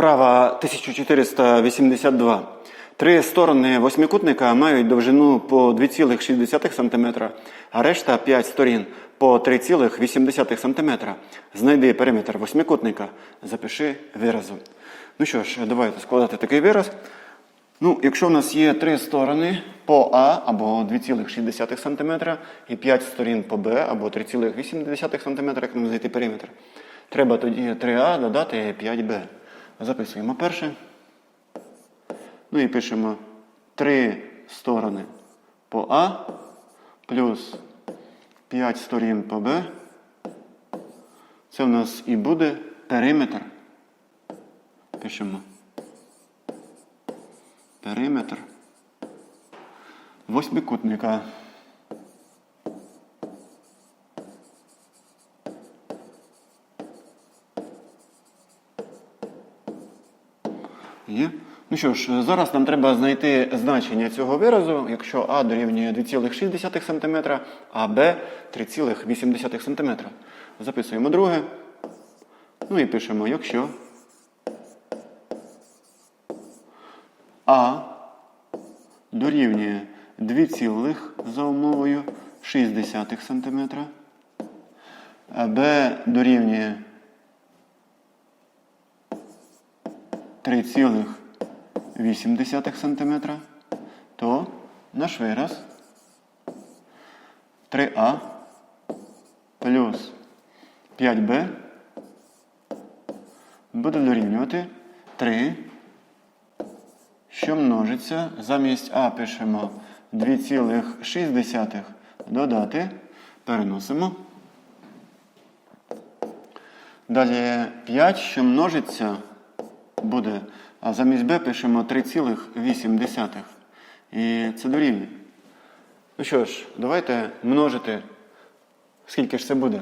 Вправа 1482. Три сторони восьмикутника мають довжину по 2,6 см, а решта 5 сторін по 3,8 см. Знайди периметр восьмикутника. Запиши виразом. Ну що ж, давайте складати такий вираз. Ну, якщо в нас є три сторони по А або 2,6 см і 5 сторін по Б або 3,8 см, як нам знайти периметр, треба тоді 3А додати 5Б. Записуємо перше. Ну і пишемо три сторони по А плюс 5 сторін по Б. Це в нас і буде периметр. Пишемо периметр восьмикутника. Є. Ну що ж, зараз нам треба знайти значення цього виразу, якщо А дорівнює 2,6 см, а Б 3,8 см. Записуємо друге. Ну і пишемо, якщо А дорівнює 2, за умовою 6 см, Б дорівнює 3,8 см, то наш вираз 3А плюс 5Б буде дорівнювати 3, що множиться. Замість А пишемо 2,6 додати, переносимо. Далі 5, що множиться, буде, а замість b пишемо 3,8. І це дорівнює. Ну що ж, давайте множити. Скільки ж це буде?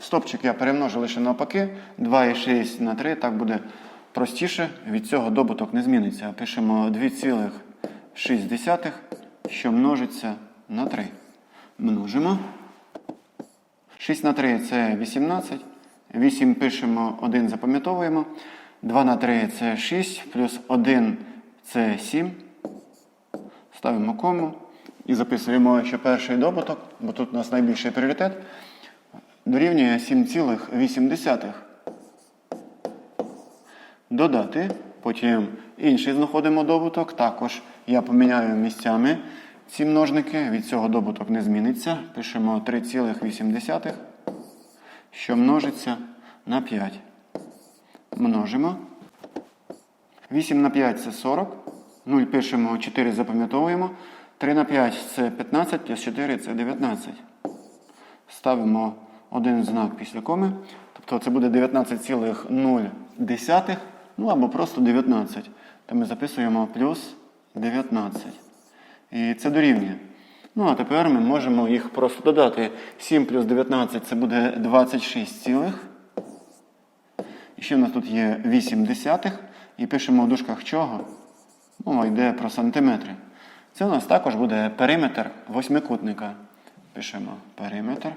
Стопчик я перемножу лише навпаки. 2,6 на 3, так буде простіше. Від цього добуток не зміниться. Пишемо 2,6, що множиться на 3. Множимо. 6 на 3 це 18. 8 пишемо, 1 запам'ятовуємо. 2 на 3 це 6, плюс 1 це 7. Ставимо кому і записуємо ще перший добуток, бо тут у нас найбільший пріоритет. Дорівнює 7,8. Додати. Потім інший знаходимо добуток. Також я поміняю місцями ці множники. Від цього добуток не зміниться. Пишемо 3,8, що множиться на 5. Множимо. 8 на 5 це 40. 0 пишемо, 4 запам'ятовуємо. 3 на 5 це 15, плюс 4 це 19. Ставимо один знак після коми. Тобто це буде 19,0. Ну або просто 19. То ми записуємо плюс 19. І це дорівнює. Ну, а тепер ми можемо їх просто додати. 7 плюс 19 це буде 26 цілих. Ще в нас тут є 8 десятих. І пишемо в дужках чого? Мова йде про сантиметри. Це у нас також буде периметр восьмикутника. Пишемо периметр.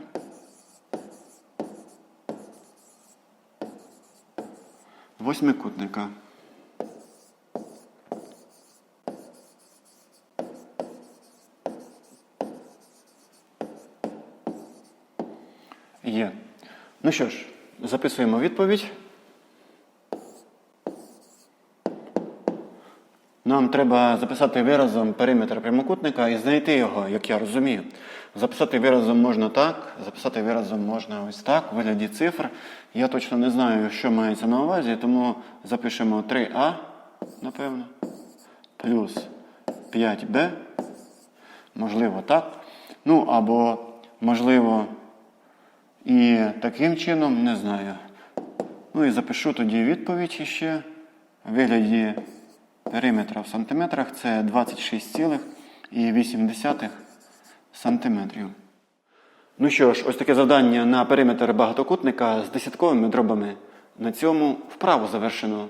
Восьмикутника. Є. Ну що ж, записуємо відповідь. Нам треба записати виразом периметр прямокутника і знайти його, як я розумію. Записати виразом можна так, записати виразом можна ось так, у вигляді цифр. Я точно не знаю, що мається на увазі, тому запишемо 3А, напевно, плюс 5Б. Можливо, так. Ну, або, можливо, і таким чином, не знаю. Ну і запишу тоді відповідь ще в вигляді периметра в сантиметрах це 26,8 сантиметрів. Ну що ж, ось таке завдання на периметр багатокутника з десятковими дробами. На цьому вправу завершено.